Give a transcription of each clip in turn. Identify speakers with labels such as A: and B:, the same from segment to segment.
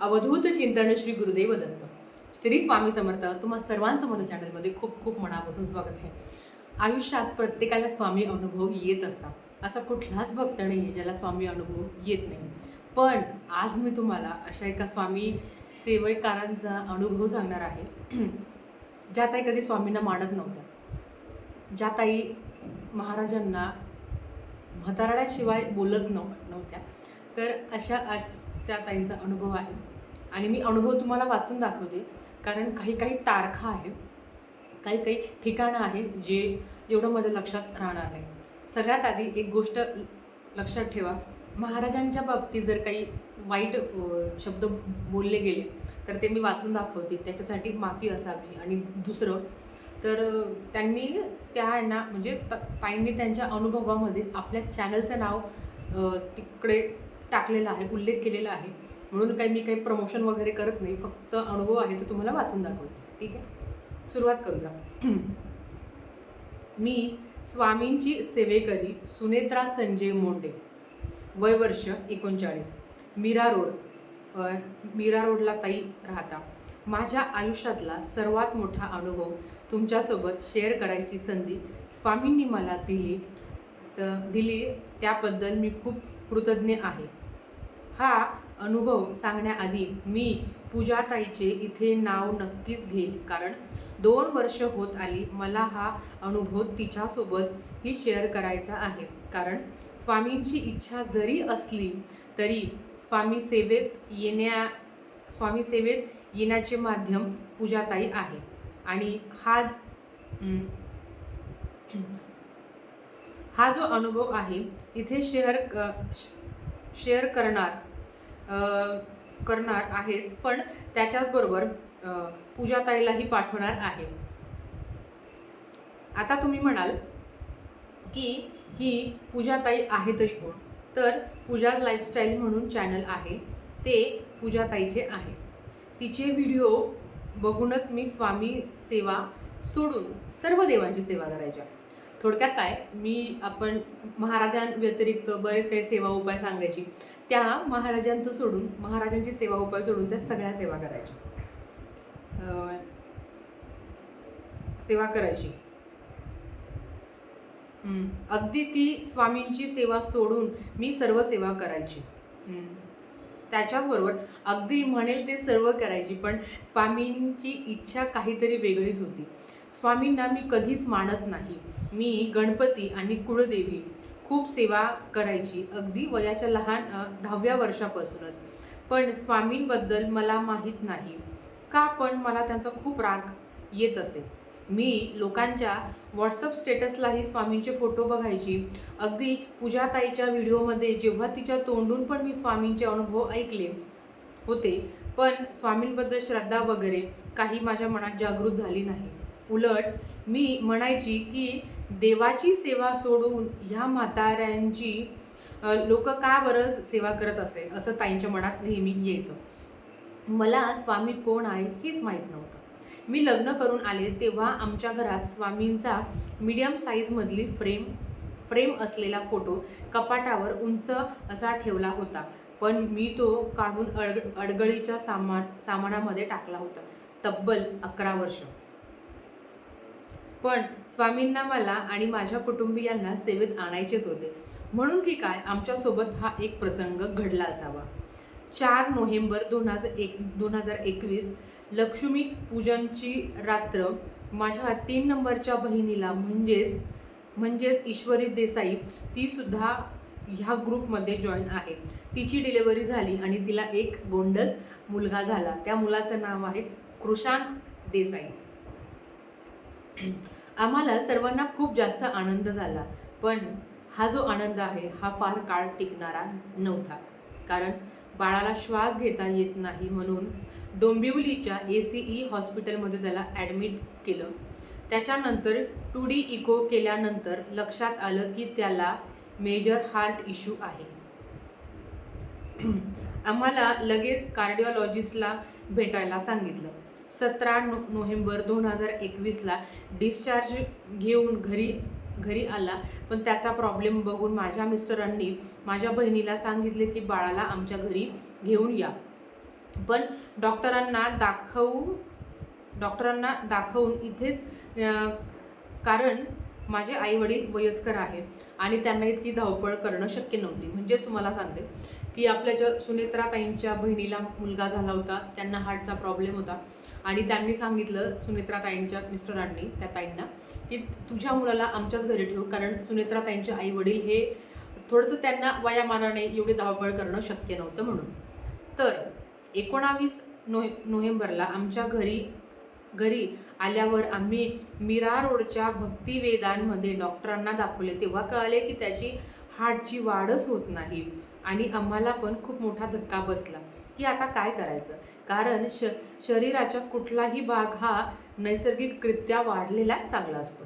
A: अवधूत चिंतन श्री गुरुदेव दत्त. श्री स्वामी समर्थ तुम्हा सर्वांचं चॅनलमध्ये खूप खूप मनापासून स्वागत आहे. आयुष्यात प्रत्येकाला स्वामी अनुभव येत असतात. असा कुठलाच भक्त नाही आहे ज्याला स्वामी अनुभव येत नाही. पण आज मी तुम्हाला अशा एका स्वामी सेवकारांचा अनुभव सांगणार आहे. ज्या ताई कधी स्वामींना मानत नव्हत्या. ज्या ताई महाराजांना म्हातारड्याशिवाय बोलत नव नव्हत्या. तर अशा आज त्या ताईंचा अनुभव आहे. आणि मी अनुभव तुम्हाला वाचून दाखवते. कारण काही काही तारखा आहे काही काही ठिकाणं आहे जे एवढं माझ्या लक्षात राहणार नाही. सगळ्यात आधी एक गोष्ट ल- लक्षात ठेवा. महाराजांच्या बाबतीत जर काही वाईट शब्द बोलले गेले तर ते मी वाचून दाखवते. त्याच्यासाठी माफी असावी आणि दुसरं तर त्यांनी त्यांना म्हणजे त- ताईंनी त्यांच्या अनुभवामध्ये आपल्या चॅनलचं नाव तिकडे टाकलेला आहे उल्लेख केलेला आहे. म्हणून काही मी काही प्रमोशन वगैरे करत नाही फक्त अनुभव आहे तो तुम्हाला वाचून दाखवते. ठीक आहे? सुरुवात करूया. मी स्वामींची सेवेकरी सुनेत्रा संजय मोंडे वय वर्ष एकोणचाळीस. मीरा रोड मीरा रोडला ताई राहता. माझ्या आयुष्यातला सर्वात मोठा अनुभव तुमच्यासोबत शेअर करायची संधी स्वामींनी मला दिली. तर दिली. त्याबद्दल मी खूप कृतज्ञ आहे. हा अनुभव सांगण्याआधी मी पूजाताईचे इथे नाव नक्कीच घेईल. कारण दोन वर्ष होत आली मला हा अनुभव तिच्यासोबत ही शेअर करायचा आहे. कारण स्वामींची इच्छा जरी असली तरी स्वामी सेवेत येण्या स्वामी सेवेत येण्याचे माध्यम पूजाताई आहे. आणि हाच हा जो अनुभव आहे इथे शेअर शेअर करणार करणार आहेच पण त्याच्याचबरोबर पूजाताईलाही पाठवणार आहे. आता तुम्ही म्हणाल की ही पूजाताई आहे तरी कोण? तर पूजा लाईफस्टाईल म्हणून चॅनल आहे. ते पूजाताईचे आहे. तिचे व्हिडिओ बघूनच मी स्वामी सेवा सोडून सर्व देवांची सेवा करायच्या. थोडक्यात काय? मी आपण महाराजांव्यतिरिक्त बरेच काही सेवा उपाय सांगायची. त्या महाराजांचं सोडून महाराजांची सेवा उपाय सोडून त्या सगळ्या सेवा करायच्या. सेवा करायची. अगदी ती स्वामींची सेवा सोडून मी सर्व सेवा करायची. त्याच्याचबरोबर अगदी म्हणेल ते सर्व करायची पण स्वामींची इच्छा काहीतरी वेगळीच होती. स्वामींना मी कधीच मानत नाही. मी गणपती आणि कुळदेवी खूप सेवा करायची. अगदी वयाच्या लहान दहाव्या वर्षापासूनच. पण स्वामींबद्दल मला माहीत नाही. का पण मला त्यांचा खूप राग येत असे. मी लोकांच्या व्हॉट्सअप स्टेटसलाही स्वामींचे फोटो बघायची. अगदी पूजाताईच्या व्हिडिओमध्ये जेव्हा तिच्या तोंडून पण मी स्वामींचे अनुभव ऐकले होते. पण स्वामींबद्दल श्रद्धा वगैरे काही माझ्या मनात जागृत झाली नाही. उलट मी म्हणायची की देवाची सेवा सोडून ह्या म्हाताऱ्यांची लोक का बरं सेवा करत असेल असं ताईंच्या मनात नेहमी यायचं. मला स्वामी कोण आहे हेच माहीत नव्हतं. मी लग्न करून आले तेव्हा आमच्या घरात स्वामींचा मीडियम साईजमधली फ्रेम फ्रेम असलेला फोटो कपाटावर उंच असा ठेवला होता. पण मी तो काढून अडग अडगळीच्या सामान सामानामध्ये टाकला होता. तब्बल अकरा वर्ष. पण स्वामींना मला आणि माझ्या कुटुंबियांना सेवेत आणायचेच होते. म्हणून की काय आमच्यासोबत हा एक प्रसंग घडला असावा. चार नोव्हेंबर दोन हजार एक दोन हजार एकवीस लक्ष्मी पूजनची रात्र माझ्या तीन नंबरच्या बहिणीला म्हणजेच म्हणजेच ईश्वरी देसाई तीसुद्धा ह्या ग्रुपमध्ये जॉईन आहे. तिची डिलेवरी झाली आणि तिला एक गोंडस मुलगा झाला. त्या मुलाचं नाव आहे कृषांक देसाई. आम्हाला सर्वांना खूप जास्त आनंद झाला. पण हा जो आनंद आहे हा फार काळ टिकणारा नव्हता. कारण बाळाला श्वास घेता येत नाही म्हणून डोंबिवलीच्या ए सी ई हॉस्पिटलमध्ये त्याला ॲडमिट केलं. त्याच्यानंतर टू डी इको केल्यानंतर लक्षात आलं की त्याला मेजर हार्ट इश्यू आहे. आम्हाला लगेच कार्डिओलॉजिस्टला भेटायला सांगितलं. सतरा नो नोव्हेंबर दोन हजार एकवीसला डिस्चार्ज घेऊन घरी घरी आला. पण त्याचा प्रॉब्लेम बघून माझ्या मिस्टरांनी माझ्या बहिणीला सांगितले की बाळाला आमच्या घरी घेऊन या. पण डॉक्टरांना दाखवू डॉक्टरांना दाखवून इथेच कारण माझे आई वडील वयस्कर आहे आणि त्यांना इतकी धावपळ करणं शक्य नव्हती. म्हणजेच तुम्हाला सांगते की आपल्या ज्या सुनेत्राताईंच्या बहिणीला मुलगा झाला होता त्यांना हार्टचा प्रॉब्लेम होता. आणि त्यांनी सांगितलं सुनेत्राताईंच्या मिस्टरांनी त्या ताईंना की तुझ्या मुलाला आमच्याच घरी ठेवू कारण सुनेत्राताईंचे आई वडील हे थोडंसं त्यांना वयामानाने एवढी धावपळ करणं शक्य नव्हतं म्हणून. तर एकोणावीस नोहे नोव्हेंबरला आमच्या घरी घरी आल्यावर आम्ही मीरा रोडच्या भक्तिवेदांमध्ये डॉक्टरांना दाखवले. तेव्हा कळाले की त्याची हार्टची वाढच होत नाही आणि आम्हाला पण खूप मोठा धक्का बसला. की आता काय करायचं? कारण श शरीराच्या कुठलाही भाग हा नैसर्गिकरित्या वाढलेलाच चांगला असतो.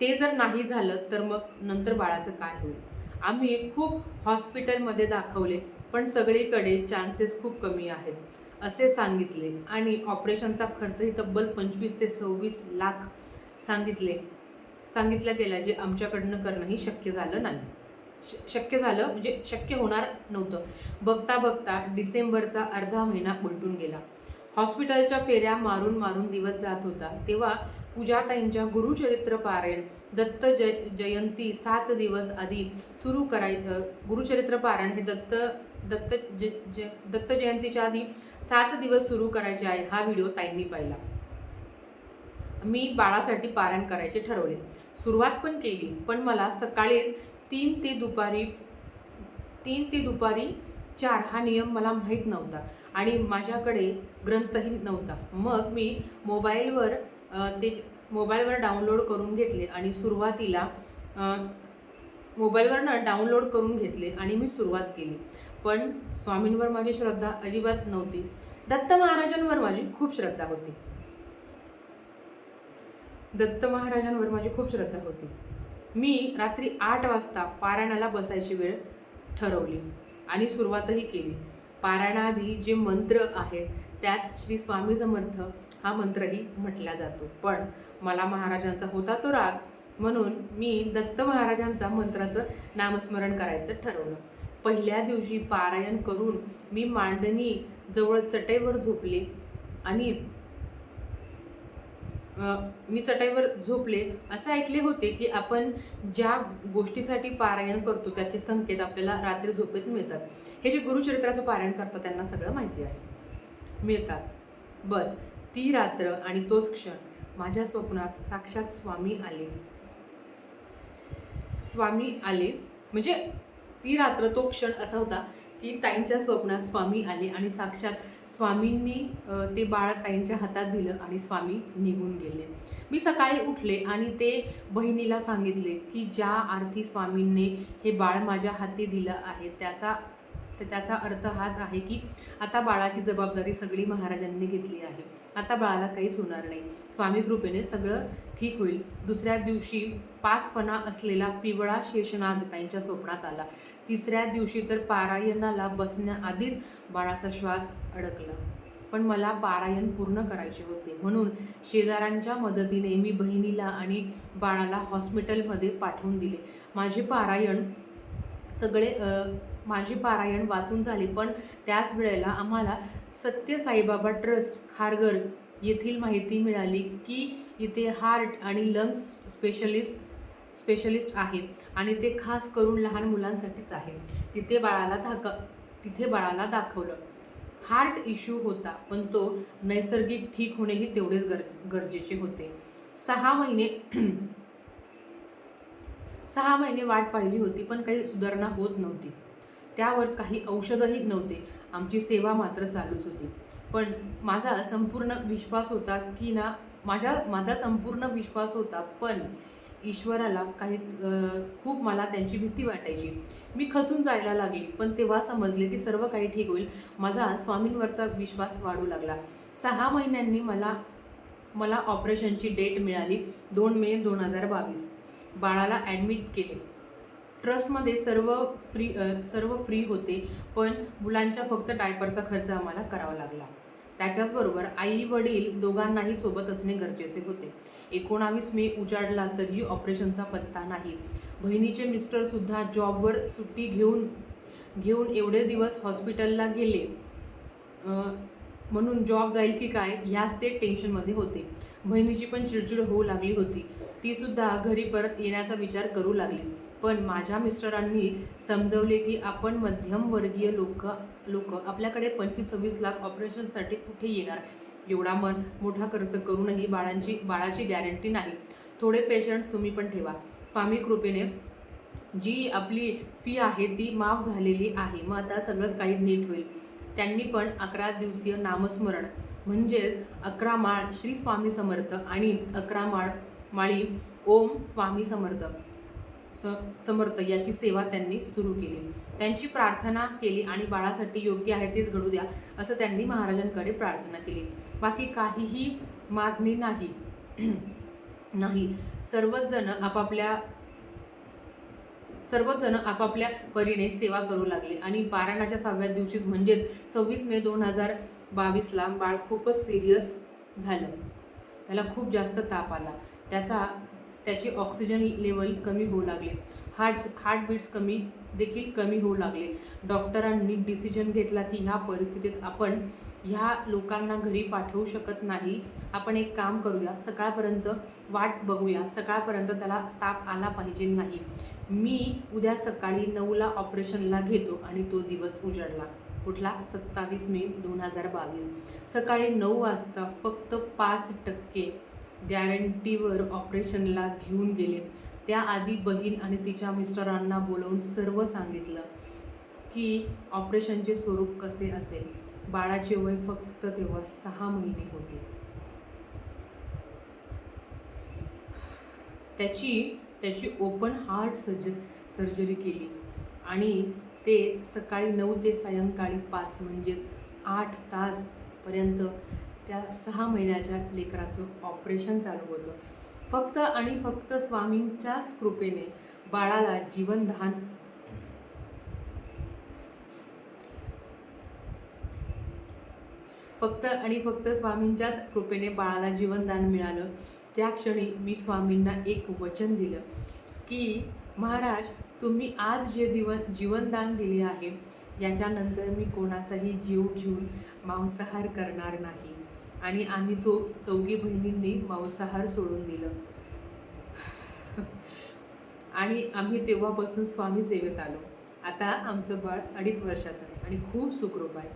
A: ते जर नाही झालं तर मग नंतर बाळाचं काय होईल? आम्ही खूप हॉस्पिटलमध्ये दाखवले पण सगळीकडे चान्सेस खूप कमी आहेत असे सांगितले. आणि ऑपरेशनचा खर्चही तब्बल पंचवीस ते सव्वीस लाख सांगितले. सांगितलं गेला जे आमच्याकडनं करणंही शक्य झालं नाही. श- शक्य झालं म्हणजे शक्य होणार नव्हतं. बघता बघता डिसेंबरचा अर्धा महिना उलटून गेला. हॉस्पिटलच्या फेऱ्या मारून मारून दिवस जात होता. तेव्हा पूजाताईंच्या गुरुचरित्र पारायण दत्त जय जयंती सात दिवस आधी सुरू कराय गुरुचरित्र पारायण हे दत्त दत्त ज ज दत्त जयंतीच्या आधी सात दिवस सुरू करायचे आहे हा व्हिडिओ ताईंनी पाहिला. मी बाळासाठी पारायण करायचे ठरवले. सुरुवात पण केली पण मला सकाळीच तीन ते दुपारी तीन ते दुपारी चार हा नियम मला माहीत नव्हता आणि माझ्याकडे ग्रंथही नव्हता. मग मी मोबाईलवर ते मोबाईलवर डाउनलोड करून घेतले आणि सुरुवातीला मोबाईलवरनं डाउनलोड करून घेतले आणि मी सुरुवात केली. पण स्वामींवर माझी श्रद्धा अजिबात नव्हती. दत्त महाराजांवर माझी खूप श्रद्धा होती. दत्त महाराजांवर माझी खूप श्रद्धा होती. मी रात्री आठ वाजता पारायणाला बसायची वेळ ठरवली आणि सुरुवातही केली. पारायणाआधी जे मंत्र आहेत त्यात श्री स्वामी समर्थ हा मंत्रही म्हटला जातो. पण मला महाराजांचा होता तो राग म्हणून मी दत्त महाराजांचा मंत्राचं नामस्मरण करायचं ठरवलं. पहिल्या दिवशी पारायण करून मी मांडणी जवळ चटईवर झोपले आणि मी चटईवर झोपले असं ऐकले होते की आपण ज्या गोष्टीसाठी पारायण करतो त्याचे संकेत आपल्याला रात्री झोपेत मिळतात. हे जे गुरुचरित्राचं पारायण करतात त्यांना सगळं माहिती आहे. मिळतात. बस ती रात्र आणि तोच क्षण माझ्या स्वप्नात साक्षात स्वामी आले. स्वामी आले. म्हणजे ती रात्र तो क्षण असा होता की ताईंच्या स्वप्नात स्वामी आले आणि साक्षात स्वामींनी ते बाळ ताईंच्या हातात दिलं आणि स्वामी निघून गेले. मी सकाळी उठले आणि ते बहिणीला सांगितले की ज्या आरती स्वामींनी हे बाळ माझ्या हाती दिलं आहे त्याचा तर त्याचा अर्थ हाच आहे की आता बाळाची जबाबदारी सगळी महाराजांनी घेतली आहे. आता बाळाला काहीच होणार नाही. स्वामी कृपेने सगळं ठीक होईल. दुसऱ्या दिवशी पाच फणा असलेला पिवळा शेषनाग त्यांच्या स्वप्नात आला. तिसऱ्या दिवशी तर पारायणाला बसण्याआधीच बाळाचा श्वास अडकला. पण मला पारायण पूर्ण करायचे होते. म्हणून शेजाऱ्यांच्या मदतीने मी बहिणीला आणि बाळाला हॉस्पिटलमध्ये पाठवून दिले. माझे पारायण सगळे माझी पारायण वाचून झाली पण त्याच वेळेला आम्हाला सत्य साईबाबा ट्रस्ट खारघर येथील माहिती मिळाली की इथे हार्ट आणि लंग्स स्पेशलिस्ट स्पेशलिस्ट आहे आणि ते खास करून लहान मुलांसाठीच आहे. तिथे बाळाला दाख तिथे बाळाला दाखवलं. हार्ट इश्यू होता पण तो नैसर्गिक ठीक होणेही तेवढेच गर गरजेचे होते. सहा महिने सहा महिने वाट पाहिली होती पण काही सुधारणा होत नव्हती. त्यावर काही औषधही नव्हते. आमची सेवा मात्र चालूच होती. पण माझा संपूर्ण विश्वास होता की ना माझ्या माझा संपूर्ण विश्वास होता पण ईश्वराला काही खूप मला त्यांची भीती वाटायची. मी खचून जायला लागली पण तेव्हा समजले की सर्व काही ठीक होईल. माझा स्वामींवरचा विश्वास वाढू लागला. सहा महिन्यांनी मला मला ऑपरेशनची डेट मिळाली दोन मे दोन हजार बावीस. बाळाला ॲडमिट केले. ट्रस्टमध्ये सर्व फ्री सर्व फ्री होते पण मुलांच्या फक्त डायपरचा खर्च आम्हाला करावा लागला. त्याच्याचबरोबर आई वडील दोघांनाही सोबत असणे गरजेचे होते. एकोणावीस मे उजाडला तरीही ऑपरेशनचा पत्ता नाही. बहिणीचे मिस्टरसुद्धा जॉबवर सुट्टी घेऊन घेऊन एवढे दिवस हॉस्पिटलला गेले. म्हणून जॉब जाईल की काय ह्याच ते टेन्शनमध्ये होते. बहिणीची पण चिडचिड होऊ लागली होती. तीसुद्धा घरी परत येण्याचा विचार करू लागली. पण माझ्या मिस्टरांनी समजवले की आपण मध्यमवर्गीय लोक लोक आपल्याकडे पंचवीस सव्वीस लाख ऑपरेशनसाठी कुठे येणार? एवढा मन मोठा खर्च करूनही बाळांची बाळाची गॅरंटी नाही. थोडे पेशंट तुम्ही पण ठेवा. स्वामी कृपेने जी आपली फी आहे ती माफ झालेली आहे. मग आता सगळंच काही नीट होईल. त्यांनी पण अकरा दिवसीय नामस्मरण. म्हणजेच अकरा माळ श्री स्वामी समर्थ आणि अकरा माळ माळी ओम स्वामी समर्थ. समर्थ याची सेवा त्यांनी सुरू केली. त्यांची प्रार्थना केली आणि बाळासाठी योग्य आहे तेच घडू द्या असं त्यांनी महाराजांकडे प्रार्थना केली. बाकी काहीही मागणी नाही. नाही. सर्वच जण आपापल्या सर्वच जण आपापल्या परीने सेवा करू लागले आणि पारायणाच्या सहाव्या दिवशीच म्हणजेच सव्वीस मे दोन हजार बावीसला बाळ खूपच सिरियस झालं. त्याला खूप जास्त ताप आला. त्याचा त्याची ऑक्सिजन लेवल कमी होऊ लागले. हार्ट हार्टबीट्स कमी देखील कमी होऊ लागले. डॉक्टरांनी डिसिजन घेतला की ह्या परिस्थितीत आपण ह्या लोकांना घरी पाठवू शकत नाही. आपण एक काम करूया सकाळपर्यंत वाट बघूया. सकाळपर्यंत त्याला ताप आला पाहिजे नाही. मी उद्या सकाळी नऊला ऑपरेशनला घेतो आणि तो दिवस उजडला. कुठला सत्तावीस मे दोन हजार बावीस. सकाळी नऊ वाजता फक्त पाच टक्के गॅरंटीवर ऑपरेशनला घेऊन गेले. त्याआधी बहीण आणि तिच्या मिस्टरांना बोलवून सर्व सांगितलं की ऑपरेशनचे स्वरूप कसे असेल. बाळाचे वय फक्त तेव्हा सहा महिने होते. त्याची त्याची ओपन हार्ट सर्ज सर्जरी केली. आणि ते सकाळी नऊ ते सायंकाळी पाच म्हणजेच आठ तासपर्यंत त्या सहा महिन्याच्या लेकराचं ऑपरेशन चालू होतं. फक्त आणि फक्त स्वामींच्याच कृपेने बाळाला जीवनदान फक्त आणि फक्त स्वामींच्याच कृपेने बाळाला जीवनदान मिळालं. त्या क्षणी मी स्वामींना एक वचन दिलं की महाराज तुम्ही आज जे दिवन जीवनदान दिले आहे याच्यानंतर मी कोणाचाही जीव घेऊन मांसाहार करणार नाही. आणि आम्ही चौ चौघी बहिणींनी मांसाहार सोडून दिलं. आणि आम्ही तेव्हापासून स्वामी सेवेत आलो. आता आमचं बाळ अडीच वर्षाचं आहे आणि खूप सुखरूप आहे.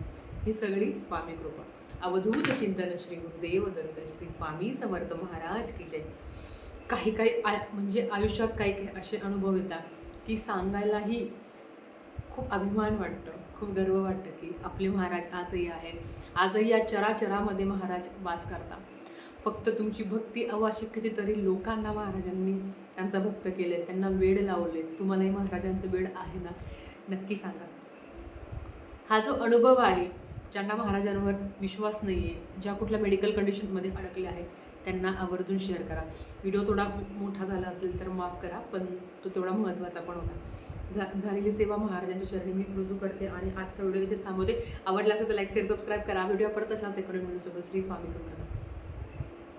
A: ही सगळी स्वामी कृपा. अवधूत चिंतन श्री गुरुदेव दत्त श्री स्वामी समर्थ महाराज की जय. काही काही आ म्हणजे आयुष्यात काही काही असे अनुभव येतात की सांगायलाही खूप अभिमान वाटतं. खूप गर्व वाटतं की आपले महाराज आजही आहे. आजही या चराचरामध्ये महाराज वास करता फक्त तुमची भक्ती अवाशी कितीतरी लोकांना महाराजांनी त्यांचा भक्त केले त्यांना वेळ लावले तुम्हालाही महाराजांचं वेळ आहे ना? नक्की सांगा. हा जो अनुभव आहे ज्यांना महाराजांवर विश्वास नाही आहे ज्या कुठल्या मेडिकल कंडिशनमध्ये अडकले आहेत त्यांना आवर्जून शेअर करा. व्हिडिओ थोडा मोठा झाला असेल तर माफ करा पण तो तेवढा महत्त्वाचा पण होता. झा झालेली सेवा महाराजांच्या शरणी मी रुजू करते आणि आजचा व्हिडिओ इथेच थांबवते. आवडला असेल तर लाईक शेअर सबस्क्राईब करा. व्हिडिओ परत अशाच एकोणीस व्हिडिओसोबत श्री स्वामी समर्थ.